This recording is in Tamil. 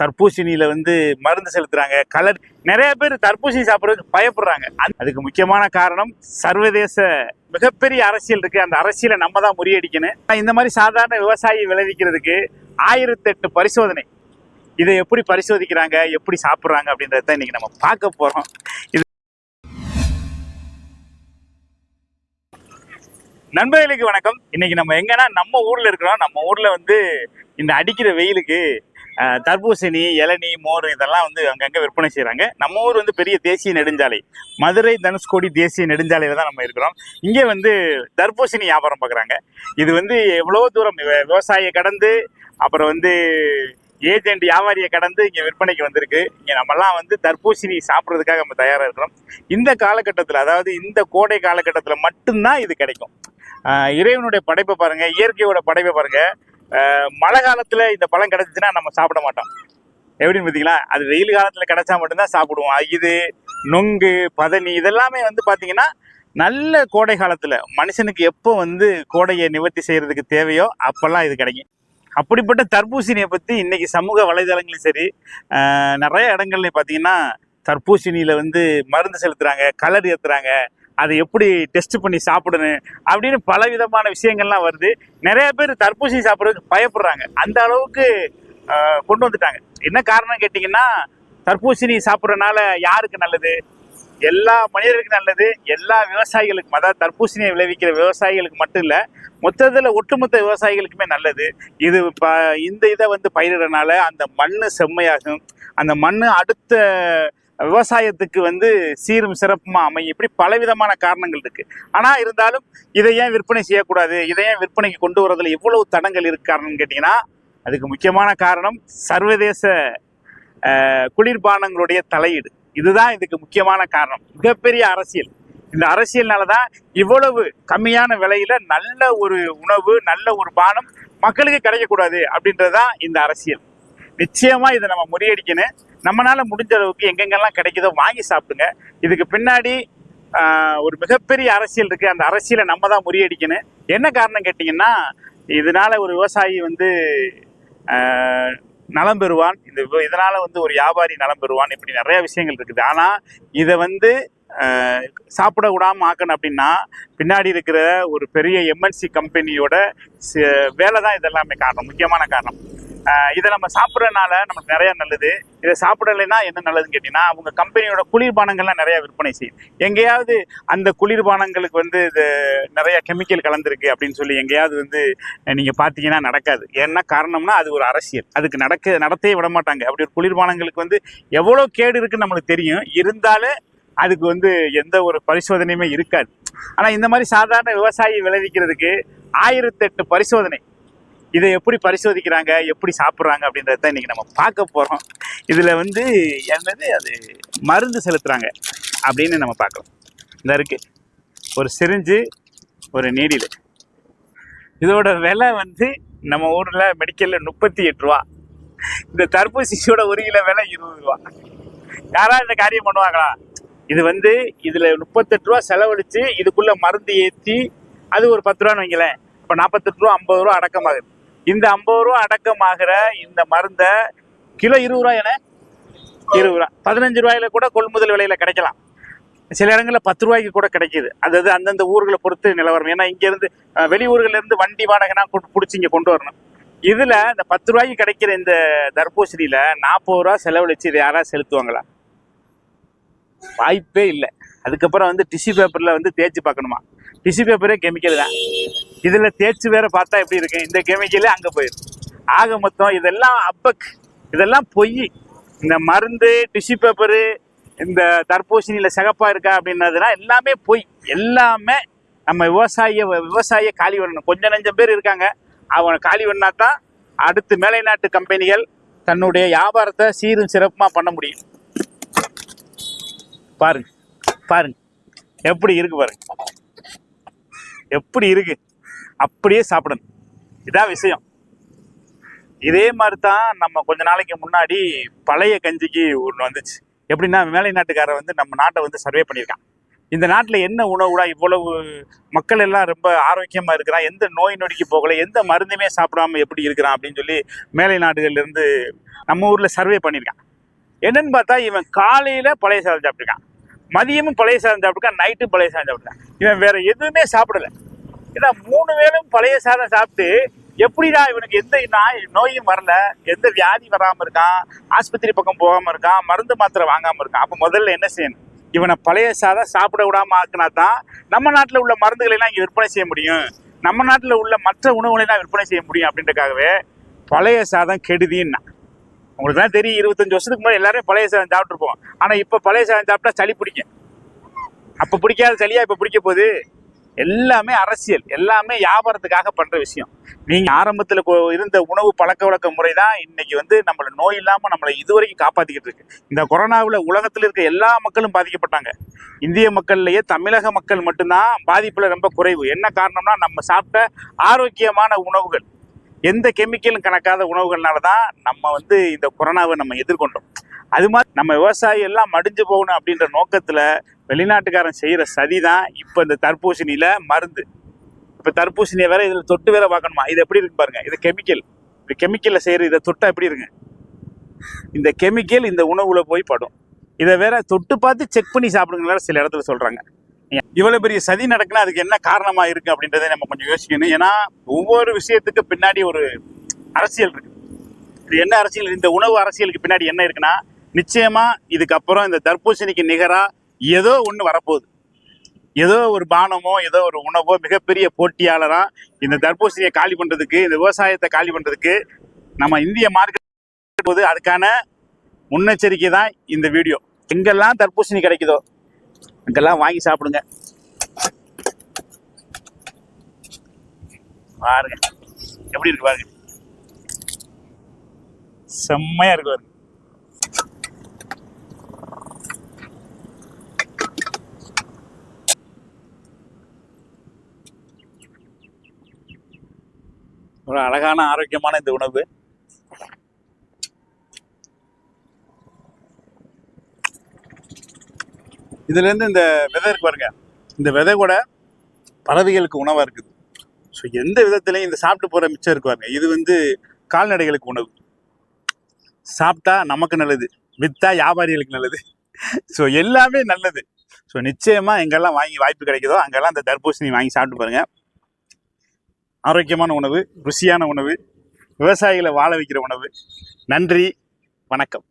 தர்பூசணியில் வந்து மருந்து செலுத்துகிறாங்க கலர் நிறைய பேர் தர்பூசணி சாப்பிட்றதுக்கு பயப்படுறாங்க. அதுக்கு முக்கியமான காரணம் சர்வதேச மிகப்பெரிய அரசியல் இருக்குது அந்த அரசியலை நம்ம தான் முறியடிக்கணும். இந்த மாதிரி சாதாரண விவசாயி விளைவிக்கிறதுக்கு ஆயிரத்தெட்டு பரிசோதனை. இதை எப்படி பரிசோதிக்கிறாங்க எப்படி சாப்பிட்றாங்க அப்படின்றத தான் இன்றைக்கி நம்ம பார்க்க போகிறோம் இது நண்பர்களுக்கு வணக்கம். இன்னைக்கு நம்ம எங்கன்னா நம்ம ஊர்ல இருக்கிறோம். நம்ம ஊர்ல வந்து இந்த அடிக்கிற வெயிலுக்கு தர்பூசணி இளநி மோர் இதெல்லாம் வந்து அங்கங்கே விற்பனை செய்கிறாங்க நம்ம ஊர் வந்து பெரிய தேசிய நெடுஞ்சாலை. மதுரை தனுஷ்கோடி தேசிய நெடுஞ்சாலையில் தான் நம்ம இருக்கிறோம். இங்கே வந்து தர்பூசணி வியாபாரம் பார்க்குறாங்க இது வந்து எவ்வளோ தூரம் விவசாயியை கடந்து அப்புறம் வந்து ஏஜென்ட் வியாபாரியை கடந்து இங்கே விற்பனைக்கு வந்திருக்கு. இங்கே நம்மலாம் வந்து தர்பூசணி சாப்பிட்றதுக்காக நம்ம தயாராக இருக்கிறோம். இந்த காலகட்டத்தில் அதாவது இந்த கோடை காலகட்டத்தில் மட்டும்தான் இது கிடைக்கும். இறைவனுடைய படைப்பை பாருங்கள் இயற்கையோட படைப்பை பாருங்கள் மழை காலத்தில் இந்த பழம் கிடைச்சிச்சுன்னா நம்ம சாப்பிட மாட்டோம். எப்படின்னு பார்த்தீங்களா அது வெயில் காலத்தில் கிடச்சா மட்டும்தான் சாப்பிடுவோம். இது நொங்கு பதனி இதெல்லாமே வந்து பார்த்தீங்கன்னா நல்ல கோடை காலத்தில் மனுஷனுக்கு எப்போ வந்து கோடையை நிவர்த்தி செய்கிறதுக்கு தேவையோ அப்போல்லாம் இது கிடைக்கும். அப்படிப்பட்ட தர்பூசணியை பற்றி இன்னைக்கு சமூக வலைதளங்களும் சரி நிறைய இடங்கள்ல பார்த்தீங்கன்னா தர்பூசணியில் வந்து மருந்து செலுத்துறாங்க கலர் ஏற்றுறாங்க அதை எப்படி டெஸ்ட் பண்ணி சாப்பிடணும் அப்படின்னு பல விதமான விஷயங்கள்லாம் வருது. நிறைய பேர் தர்பூசணி சாப்பிட்றதுக்கு பயப்படுறாங்க. அந்த அளவுக்கு கொண்டு வந்துட்டாங்க. என்ன காரணம் கேட்டிங்கன்னா தர்பூசணி சாப்பிட்றதுனால யாருக்கு நல்லது? எல்லா மனிதர்களுக்கும் நல்லது. எல்லா விவசாயிகளுக்கும் அதாவது தர்பூசணியை விளைவிக்கிற விவசாயிகளுக்கு மட்டும் இல்லை மொத்தத்தில் ஒட்டுமொத்த விவசாயிகளுக்குமே நல்லது. இது ப இந்த இதை வந்து பயிரிடறனால அந்த மண் செம்மையாகும். அந்த மண் அடுத்த விவசாயத்துக்கு வந்து சீரும் சிறப்புமா அமையும்? இப்படி பலவிதமான காரணங்கள் இருக்கு. ஆனா இருந்தாலும் இதை ஏன் விற்பனை செய்யக்கூடாது? இதை ஏன் விற்பனைக்கு கொண்டு வரதுல எவ்வளவு தடங்கள் இருக்கு காரணம்னு கேட்டீங்கன்னா அதுக்கு முக்கியமான காரணம் சர்வதேச குளிர்பானங்களுடைய தலையீடு. இதுதான் இதுக்கு முக்கியமான காரணம். மிகப்பெரிய அரசியல். இந்த அரசியல்னால தான் இவ்வளவு கம்மியான விலையில நல்ல ஒரு உணவு நல்ல ஒரு பானம் மக்களுக்கு கிடைக்கக்கூடாது அப்படின்றதுதான் இந்த அரசியல். நிச்சயமா இதை நம்ம முறியடிக்கணும். நம்மளால முடிஞ்ச அளவுக்கு எங்கெங்கெல்லாம் கிடைக்குதோ வாங்கி சாப்பிடுங்க. இதுக்கு பின்னாடி ஒரு மிகப்பெரிய அரசியல் இருக்குது அந்த அரசியலை நம்ம தான் முறியடிக்கணும். என்ன காரணம் கேட்டிங்கன்னா இதனால் ஒரு விவசாயி வந்து நலம் பெறுவான். இந்த இதனால் வந்து ஒரு வியாபாரி நலம் பெறுவான். இப்படி நிறைய விஷயங்கள் இருக்குது. ஆனால் இதை வந்து சாப்பிட விடாம ஆக்கணும் அப்படின்னா பின்னாடி இருக்கிற ஒரு பெரிய எம்என்சி கம்பெனியோட வேலை தான் இதெல்லாமே காரணம் முக்கியமான காரணம். இதை நம்ம சாப்பிட்றதுனால நமக்கு நிறைய நல்லது. இதை சாப்பிடலைன்னா என்ன நல்லதுன்னு கேட்டிங்கன்னா அவங்க கம்பெனியோட குளிர்பானங்கள்லாம் நிறையா விற்பனை செய்யும். எங்கேயாவது அந்த குளிர்பானங்களுக்கு வந்து இது நிறையா கெமிக்கல் கலந்துருக்கு அப்படின்னு சொல்லி எங்கேயாவது வந்து நீங்கள் பார்த்தீங்கன்னா நடக்காது. ஏன்னா காரணம்னா அது ஒரு அரசியல். அதுக்கு நடக்க நடத்தையே விட மாட்டாங்க. அப்படி ஒரு குளிர்பானங்களுக்கு வந்து எவ்வளோ கேடு இருக்குன்னு நம்மளுக்கு தெரியும். இருந்தாலும் அதுக்கு வந்து எந்த ஒரு பரிசோதனையுமே இருக்காது. ஆனால் இந்த மாதிரி சாதாரண விவசாயி விளைவிக்கிறதுக்கு ஆயிரத்தெட்டு பரிசோதனை இதை எப்படி பரிசோதிக்கிறாங்க எப்படி சாப்பிட்றாங்க அப்படின்றத இன்றைக்கி நம்ம பார்க்க போகிறோம் இதில் வந்து என்னது அது மருந்து செலுத்துகிறாங்க அப்படின்னு நம்ம பார்க்கலாம். இந்த இருக்கு. ஒரு சிரிஞ்சு ஒரு நீடில். இதோட விலை வந்து நம்ம ஊரில் மெடிக்கலில் முப்பத்தி எட்டு ரூபா. இந்த தர்பூசியோட ஒரு கிலோ விலை இருபது ரூபா. யாராவது இந்த காரியம் பண்ணுவாங்களா? இது வந்து இதில் முப்பத்தெட்டு ரூபா செலவழித்து இதுக்குள்ளே மருந்து ஏற்றி அது ஒரு பத்து ரூபான்னு வைங்களேன். இப்போ நாற்பத்தெட்டு ரூபா ஐம்பது ரூபா அடக்கமாகுது. இந்த ஐம்பது ரூபா அடக்கமாகிற இந்த மருந்தை கிலோ இருபது ரூபா என? இருபது ரூபா. பதினஞ்சு ரூபாயில கூட கொள்முதல் விலையில கிடைக்கலாம். சில இடங்களில் பத்து ரூபாய்க்கு கூட கிடைக்குது. அதாவது அந்தந்த ஊர்களை பொறுத்து நிலவரம். ஏன்னா இங்கேருந்து வெளியூர்கள்ல இருந்து வண்டி வாடகைனா பிடிச்சி இங்கே கொண்டு வரணும். இதில் இந்த பத்து ரூபாய்க்கு கிடைக்கிற இந்த தர்பூசணியில் நாற்பது ரூபா செலவழிச்சு இதை யாராவது செலுத்துவாங்களா? வாய்ப்பே இல்லை. அதுக்கப்புறம் வந்து டிஷ்யூ பேப்பரில் வந்து தேய்ச்சி பார்க்கணுமா? டிஷ்யூ பேப்பரே கெமிக்கல் தான். இதில் தேய்ச்சி வேற பார்த்தா எப்படி இருக்கு? இந்த கெமிக்கலே அங்கே போயிடும் ஆக மொத்தம் இதெல்லாம் அப்பக் இதெல்லாம் பொய். இந்த மருந்து டிஷ்யூ பேப்பரு இந்த தர்பூசணியில் சிகப்பா இருக்கா அப்படின்னதுனா எல்லாமே பொய். எல்லாமே நம்ம விவசாய விவசாய காலி பண்ணணும் கொஞ்சம் நஞ்சம் பேர் இருக்காங்க. அவங்க காலி பண்ணா தான் அடுத்து மேலை நாட்டு கம்பெனிகள் தன்னுடைய வியாபாரத்தை சீரும் சிறப்புமா பண்ண முடியும். பாருங்க பாருங்க. எப்படி இருக்கு பாருங்க. எப்படி இருக்கு? அப்படியே சாப்பிடணும். இதான் விஷயம். இதே மாதிரி தான் நம்ம கொஞ்ச நாளைக்கு முன்னாடி பழைய கஞ்சிக்கு ஒன்று வந்துச்சு. எப்படின்னா மேலை நாட்டுக்காரன் வந்து நம்ம நாட்டை வந்து சர்வே பண்ணியிருக்கான். இந்த நாட்டில் என்ன உணவுடா இவ்வளவு மக்கள் எல்லாம் ரொம்ப ஆரோக்கியமாக இருக்கிறான் எந்த நோய் நொடிக்கு போகலை எந்த மருந்துமே சாப்பிடாம எப்படி இருக்கிறான் அப்படின்னு சொல்லி மேலை நாடுகள்ல இருந்து நம்ம ஊரில் சர்வே பண்ணியிருக்கான். என்னன்னு பார்த்தா இவன் காலையில் பழைய சாதம் சாப்பிட்டுருக்கான். மதியமும் பழைய சாதம் சாப்பிட்டுருக்கான் நைட்டும் பழைய சாதம் சாப்பிட்டுருக்கான். இவன் வேற எதுவுமே சாப்பிடல. ஏன்னா மூணு வேளும் பழைய சாதம் சாப்பிட்டு எப்படிடா இவனுக்கு எந்த நாய் நோயும் வரல எந்த வியாதி வராமல் இருக்கான் ஆஸ்பத்திரி பக்கம் போகாமல் இருக்கான் மருந்து மாத்திரை வாங்காமல் இருக்கான். அப்போ முதல்ல என்ன செய்யணும்? இவனை பழைய சாதம் சாப்பிட விடாம ஆக்கினா தான் நம்ம நாட்டில் உள்ள மருந்துகளை எல்லாம் இங்கே விற்பனை செய்ய முடியும். நம்ம நாட்டில் உள்ள மற்ற உணவுகளை எல்லாம் விற்பனை செய்ய முடியும் அப்படின்றக்காகவே பழைய சாதம் கெடுதின்னா. உங்களுக்கு தான் தெரியும் இருபத்தஞ்சு வருஷத்துக்கு முன்னாடி எல்லாரும் பழைய சாதம் சாப்பிட்ருப்போம் ஆனால் இப்போ பழைய சாதம் சாப்பிட்டா சளி பிடிக்கும். அப்போ பிடிக்காத சளியா இப்போ பிடிக்க போகுது? எல்லாமே அரசியல் எல்லாமே வியாபாரத்துக்காக பண்ற விஷயம். நீங்க ஆரம்பத்துல இருந்த உணவு பழக்க வழக்க முறை தான் இன்னைக்கு வந்து நம்மள நோய் இல்லாம நம்மளை இதுவரைக்கும் காப்பாத்திக்கிட்டு இருக்கு. இந்த கொரோனாவில் உலகத்துல இருக்க எல்லா மக்களும் பாதிக்கப்பட்டாங்க. இந்திய மக்கள்லயே தமிழக மக்கள் மட்டும்தான் பாதிப்புல ரொம்ப குறைவு. என்ன காரணம்னா நம்ம சாப்பிட்ட ஆரோக்கியமான உணவுகள். எந்த கெமிக்கலும் கணக்காத உணவுகள்னால தான் நம்ம வந்து இந்த கொரோனாவை நம்ம எதிர்கொண்டோம். அது மாதிரி நம்ம விவசாயி எல்லாம் மடிஞ்சு போகணும் அப்படின்ற நோக்கத்தில் வெளிநாட்டுக்காரன் செய்கிற சதி தான் இப்போ இந்த தர்பூசணியில் மருந்து. இப்போ தர்பூசணியை வேற இதில் தொட்டு வேற பார்க்கணுமா? இது எப்படி இருக்கு பாருங்க. இது கெமிக்கல் இது கெமிக்கலில் செய்கிற இதை தொட்டா எப்படி இருக்குங்க இந்த கெமிக்கல் இந்த உணவுல போய் படும். இதை வேற தொட்டு பார்த்து செக் பண்ணி சாப்பிடுங்க வேற சில இடத்துல சொல்றாங்க. இவ்வளவு பெரிய சதி நடக்குன்னா அதுக்கு என்ன காரணமா இருக்கு அப்படின்றத நம்ம கொஞ்சம் யோசிக்கணும். ஏன்னா ஒவ்வொரு விஷயத்துக்கு பின்னாடி ஒரு அரசியல் இருக்கு. இது என்ன அரசியல்? இந்த உணவு அரசியலுக்கு பின்னாடி என்ன இருக்குன்னா நிச்சயமா இதுக்கப்புறம் இந்த தர்பூசணிக்கு நிகரா ஏதோ ஒன்று வரப்போகுது. ஏதோ ஒரு பானமோ ஏதோ ஒரு உணவோ மிகப்பெரிய போட்டியாளரா இந்த தர்பூசணியை காலி பண்றதுக்கு இந்த விவசாயத்தை காலி பண்றதுக்கு நம்ம இந்திய மார்க்கெட் போது அதுக்கான முன்னெச்சரிக்கை தான் இந்த வீடியோ. எங்கெல்லாம் தர்பூசணி கிடைக்குதோ அங்கெல்லாம் வாங்கி சாப்பிடுங்க. பாருங்க. எப்படி இருக்கு பாருங்க. செம்மையா இருக்கு பாருங்க. ஒரு அழகான ஆரோக்கியமான இந்த உணவு. இதுலேருந்து இந்த விதை இருக்கு பாருங்க. இந்த விதை கூட பறவைகளுக்கு உணவாக இருக்குது. ஸோ எந்த விதத்துலையும் இந்த சாப்பிட்டு போகிற மிச்சம் இருக்கு பாருங்க. இது வந்து கால்நடைகளுக்கு உணவு. சாப்பிட்டா நமக்கு நல்லது. வித்தா வியாபாரிகளுக்கு நல்லது. ஸோ எல்லாமே நல்லது. ஸோ நிச்சயமாக எங்கெல்லாம் வாங்கி வாய்ப்பு கிடைக்குதோ அங்கெல்லாம் அந்த தர்பூசணி வாங்கி சாப்பிட்டு பாருங்க. ஆரோக்கியமான உணவு ருசியான உணவு விவசாயிகளை வாழ வைக்கிற உணவு. நன்றி வணக்கம்.